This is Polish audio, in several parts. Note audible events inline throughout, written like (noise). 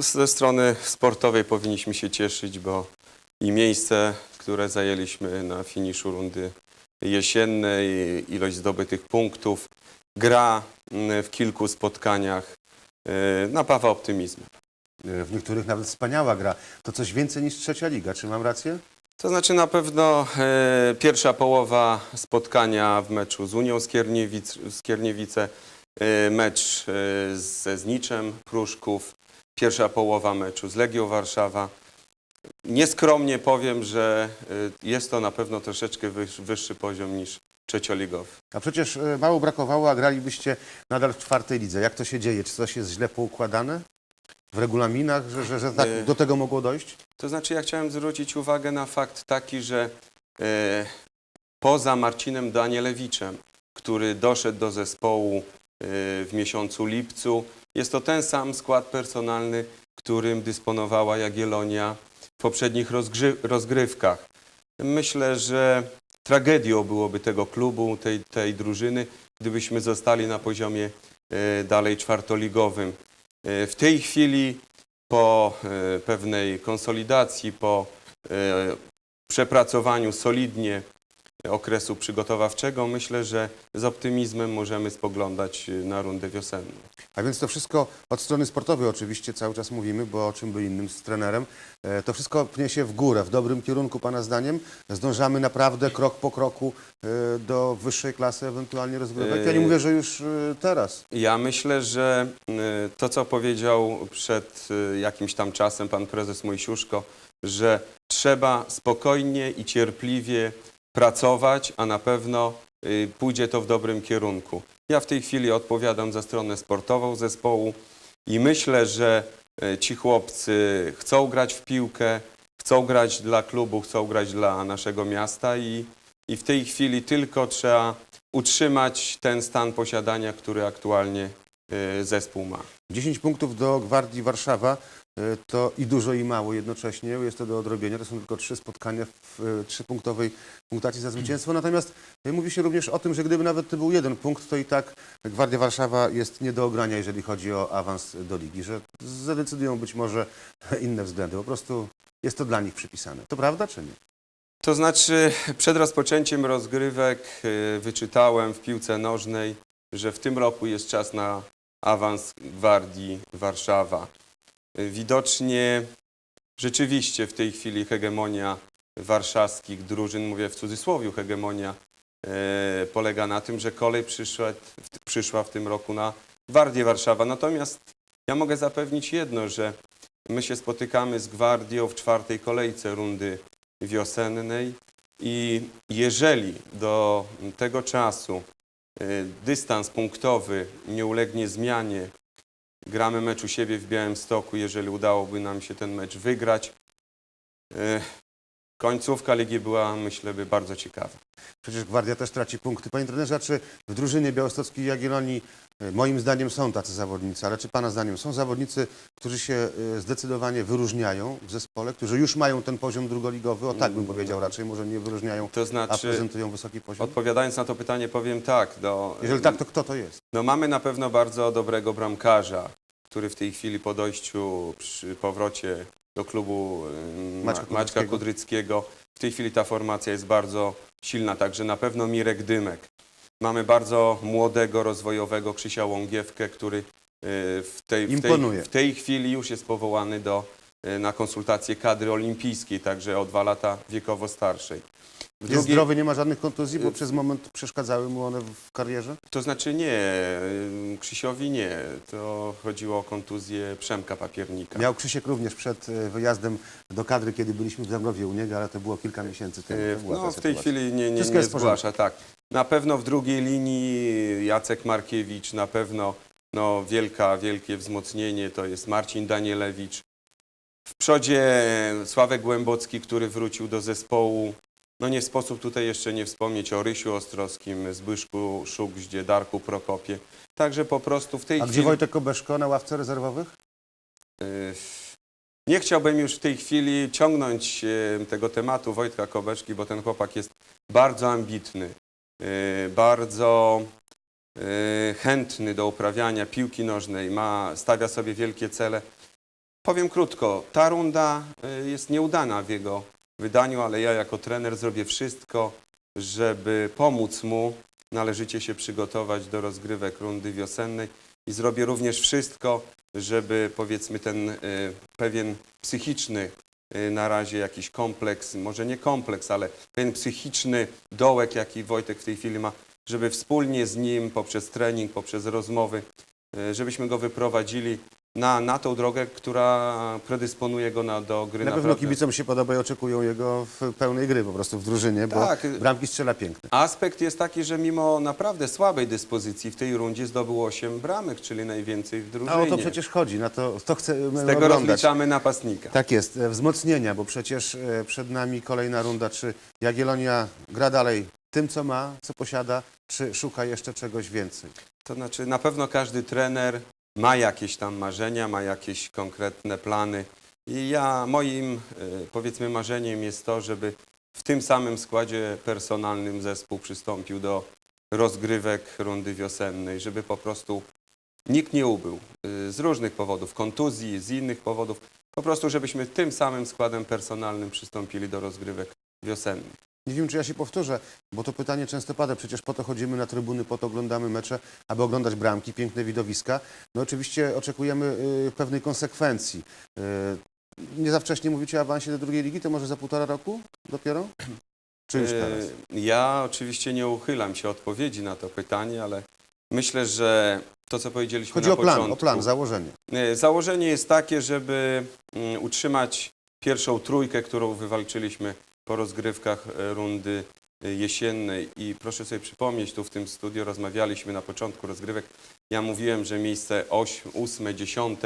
Ze strony sportowej powinniśmy się cieszyć, bo i miejsce, które zajęliśmy na finiszu rundy jesiennej, ilość zdobytych punktów, gra mm, w kilku spotkaniach y, napawa optymizmem. E, W niektórych nawet wspaniała gra. To coś więcej niż trzecia liga. Czy mam rację? To znaczy na pewno e, pierwsza połowa spotkania w meczu z Unią Skierniewic, Skierniewice, e, mecz e, ze Zniczem Pruszków, pierwsza połowa meczu z Legią Warszawa. Nieskromnie powiem, że e, jest to na pewno troszeczkę wyż, wyższy poziom niż trzecioligowy. A przecież e, mało brakowało, a gralibyście nadal w czwartej lidze. Jak to się dzieje? Czy coś jest źle poukładane w regulaminach, że, że, że tak Nie. do tego mogło dojść? To znaczy ja chciałem zwrócić uwagę na fakt taki, że e, poza Marcinem Danielewiczem, który doszedł do zespołu e, w miesiącu lipcu, jest to ten sam skład personalny, którym dysponowała Jagiellonia w poprzednich rozgrywkach. Myślę, że tragedią byłoby tego klubu, tej, tej drużyny, gdybyśmy zostali na poziomie e, dalej czwartoligowym. E, W tej chwili po e, pewnej konsolidacji, po przepracowaniu solidnie okresu przygotowawczego, myślę, że z optymizmem możemy spoglądać e, na rundę wiosenną. A więc to wszystko od strony sportowej oczywiście cały czas mówimy, bo o czym by innym z trenerem. E, To wszystko pnie się w górę, w dobrym kierunku Pana zdaniem. Zdążamy naprawdę krok po kroku e, do wyższej klasy ewentualnie rozgrywek. Ja nie E, mówię, że już teraz. Ja myślę, że to, co powiedział przed jakimś tam czasem pan prezes Mojsiuszko, że trzeba spokojnie i cierpliwie pracować, a na pewno e, pójdzie to w dobrym kierunku. Ja w tej chwili odpowiadam za stronę sportową zespołu i myślę, że e, ci chłopcy chcą grać w piłkę, chcą grać dla klubu, chcą grać dla naszego miasta i, i w tej chwili tylko trzeba utrzymać ten stan posiadania, który aktualnie y, zespół ma. 10 punktów do Gwardii Warszawa to i dużo i mało jednocześnie. Jest to do odrobienia. To są tylko trzy spotkania w e, trzypunktowej punktacji za zwycięstwo. Natomiast e, mówi się również o tym, że gdyby nawet to był jeden punkt, to i tak Gwardia Warszawa jest nie do ogrania, jeżeli chodzi o awans do ligi, że zadecydują być może (laughs) inne względy. Po prostu jest to dla nich przypisane. To prawda czy nie? To znaczy, przed rozpoczęciem rozgrywek y, wyczytałem w piłce nożnej, że w tym roku jest czas na awans Gwardii Warszawa. Widocznie rzeczywiście w tej chwili hegemonia warszawskich drużyn, mówię w cudzysłowie hegemonia, e, polega na tym, że kolej przyszła, w- przyszła w tym roku na Gwardię Warszawa. Natomiast ja mogę zapewnić jedno, że my się spotykamy z Gwardią w czwartej kolejce rundy wiosennej i jeżeli do tego czasu y, dystans punktowy nie ulegnie zmianie, gramy mecz u siebie w Białymstoku, jeżeli udałoby nam się ten mecz wygrać, y, końcówka ligi była, myślę, by bardzo ciekawa. Przecież Gwardia też traci punkty. Panie trenerze, a czy w drużynie białostockiej Jagiellonii e, moim zdaniem są tacy zawodnicy, ale czy Pana zdaniem są zawodnicy, którzy się e, zdecydowanie wyróżniają w zespole, którzy już mają ten poziom drugoligowy, o tak bym powiedział raczej, może nie wyróżniają, To a znaczy, prezentują wysoki poziom? odpowiadając na to pytanie, powiem tak. Do, Jeżeli tak, to kto to jest? No mamy na pewno bardzo dobrego bramkarza, który w tej chwili po dojściu, przy powrocie do klubu ym, Maćka Ma- Maćka Kudryckiego. Kudryckiego, w tej chwili ta formacja jest bardzo silna, także na pewno Mirek Dymek. Mamy bardzo młodego, rozwojowego Krzysia Łągiewkę, który y, w tej, w, tej, w tej chwili już jest powołany do, y, na konsultację kadry olimpijskiej, także o dwa lata wiekowo starszej. W Jest drugiej- zdrowy, nie ma żadnych kontuzji, bo Y- przez moment przeszkadzały mu one w karierze? To znaczy nie, y, Krzysiowi nie. To chodziło o kontuzję Przemka Papiernika. Miał Krzysiek również przed wyjazdem do kadry, kiedy byliśmy w Dąbrowie u niego, ale to było kilka miesięcy temu. Y, ta No, w tej chwili nie, nie, nie zgłasza, tak. Na pewno w drugiej linii Jacek Markiewicz, na pewno no, wielka, wielkie wzmocnienie to jest Marcin Danielewicz. W przodzie Sławek Głębocki, który wrócił do zespołu. No nie sposób tutaj jeszcze nie wspomnieć o Rysiu Ostrowskim, Zbyszku Szugździe, Darku Prokopie. Także po prostu w tej A chwili... gdzie Wojtek Kobeszko na ławce rezerwowych? Y, Nie chciałbym już w tej chwili ciągnąć y, tego tematu Wojtka Kobeszki, bo ten chłopak jest bardzo ambitny, y, bardzo chętny do uprawiania piłki nożnej, ma, stawia sobie wielkie cele. Powiem krótko, ta runda y, jest nieudana w jego wydaniu, ale ja jako trener zrobię wszystko, żeby pomóc mu. Należycie się przygotować do rozgrywek rundy wiosennej i zrobię również wszystko, żeby powiedzmy ten y, pewien psychiczny y, na razie jakiś kompleks, może nie kompleks, ale pewien psychiczny dołek, jaki Wojtek w tej chwili ma, żeby wspólnie z nim poprzez trening, poprzez rozmowy, żebyśmy go wyprowadzili na, na tą drogę, która predysponuje go na, do gry Na pewno naprawdę. kibicom się podoba i oczekują jego w pełnej gry po prostu w drużynie, bo Tak. bramki strzela piękne. Aspekt jest taki, że mimo naprawdę słabej dyspozycji w tej rundzie zdobył 8 bramek, czyli najwięcej w drużynie. A o to przecież chodzi, na to, to chcemy Z tego oglądać. rozliczamy napastnika. Tak jest, e, wzmocnienia, bo przecież e, przed nami kolejna runda, czy Jagiellonia gra dalej tym, co ma, co posiada, czy szuka jeszcze czegoś więcej? To znaczy na pewno każdy trener ma jakieś tam marzenia, ma jakieś konkretne plany. I ja, moim y, powiedzmy marzeniem jest to, żeby w tym samym składzie personalnym zespół przystąpił do rozgrywek rundy wiosennej, żeby po prostu nikt nie ubył y, z różnych powodów, kontuzji, z innych powodów. Po prostu, żebyśmy tym samym składem personalnym przystąpili do rozgrywek wiosennych. Nie wiem, czy ja się powtórzę, bo to pytanie często pada. Przecież po to chodzimy na trybuny, po to oglądamy mecze, aby oglądać bramki, piękne widowiska. No oczywiście oczekujemy y, pewnej konsekwencji. Y, nie za wcześnie mówicie o awansie do drugiej ligi, to może za półtora roku dopiero? Czy już E, teraz? Ja oczywiście nie uchylam się odpowiedzi na to pytanie, ale myślę, że to, co powiedzieliśmy Chodzi na o plan, początku. o plan, założenie. E, Założenie jest takie, żeby mm, utrzymać pierwszą trójkę, którą wywalczyliśmy po rozgrywkach e, rundy e, jesiennej. I proszę sobie przypomnieć, tu w tym studiu rozmawialiśmy na początku rozgrywek. Ja mówiłem, że miejsce 8, 10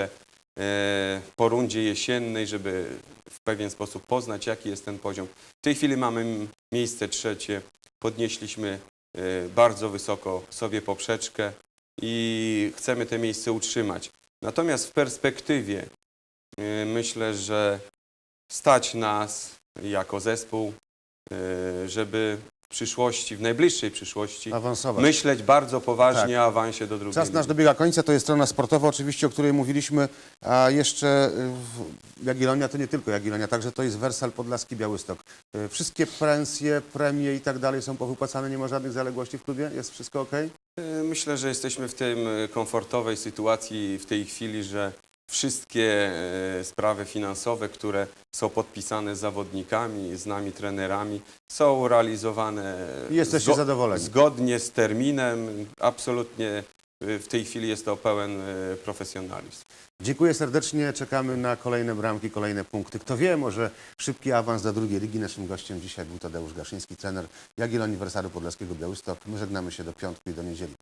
po rundzie jesiennej, żeby w pewien sposób poznać, jaki jest ten poziom. W tej chwili mamy miejsce trzecie. Podnieśliśmy e, bardzo wysoko sobie poprzeczkę i chcemy te miejsce utrzymać. Natomiast w perspektywie myślę, że stać nas jako zespół, y, żeby w przyszłości, w najbliższej przyszłości Awansować. myśleć bardzo poważnie Tak. o awansie do drugiej Czas nasz dobiega końca, to jest strona sportowa oczywiście, o której mówiliśmy, a jeszcze y, Jagiellonia to nie tylko Jagiellonia, także to jest Wersal Podlaski Białystok. Y, Wszystkie pensje, premie i tak dalej są powypłacane, nie ma żadnych zaległości w klubie? Jest wszystko ok? Myślę, że jesteśmy w tym komfortowej sytuacji w tej chwili, że wszystkie y, sprawy finansowe, które są podpisane z zawodnikami, z nami trenerami, są realizowane jesteście zadowoleni? zgodnie z terminem. Absolutnie y, w tej chwili jest to pełen y, profesjonalizm. Dziękuję serdecznie, czekamy na kolejne bramki, kolejne punkty. Kto wie, może szybki awans do drugiej ligi. Naszym gościem dzisiaj był Tadeusz Gaszyński, trener Jagiellonii Wersalu Podlaskiego Białystok. My żegnamy się do piątku i do niedzieli.